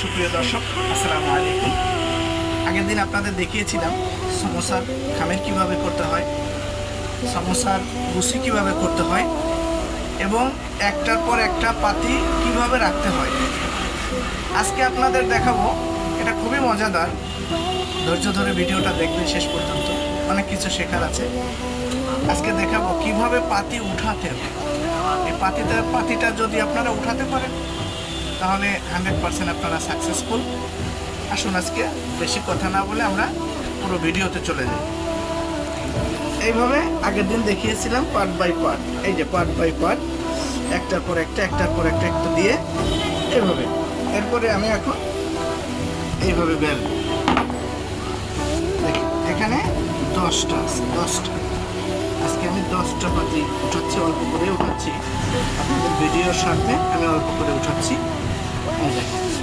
সুপ্রিয় দর্শক, আসসালামু আলাইকুম। আগের দিন আপনাদের দেখিয়েছিলাম সমোসার খামের কীভাবে করতে হয়, সমোসার বুসি কীভাবে করতে হয়, এবং একটার পর একটা পাতি কীভাবে রাখতে হয়। আজকে আপনাদের দেখাবো, এটা খুবই মজাদার। ধৈর্য ধরে ভিডিওটা দেখবেন শেষ পর্যন্ত, অনেক কিছু শেখার আছে। আজকে দেখাবো কীভাবে পাতি উঠাতে হয়। এই পাতিতে পাতিটা যদি আপনারা উঠাতে পারেন তাহলে হান্ড্রেড পার্সেন্ট আপনারা সাকসেসফুল আসুন আজকে বেশি কথা না বলে আমরা পুরো ভিডিওতে চলে যাই। এইভাবে আগের দিন দেখিয়েছিলাম পার্ট বাই পার্ট এই যে পার্ট বাই পার্ট একটার পর একটা, একটার পর একটা একটা দিয়ে এইভাবে। এরপরে আমি এখন এইভাবে বেল এখানে দশটা আছে, দশটা। আজকে আমি দশটা পাতি উঠাচ্ছি, অল্প করে উঠাচ্ছি। আপনাদের ভিডিওর সাথে আমি অল্প করে উঠাচ্ছি।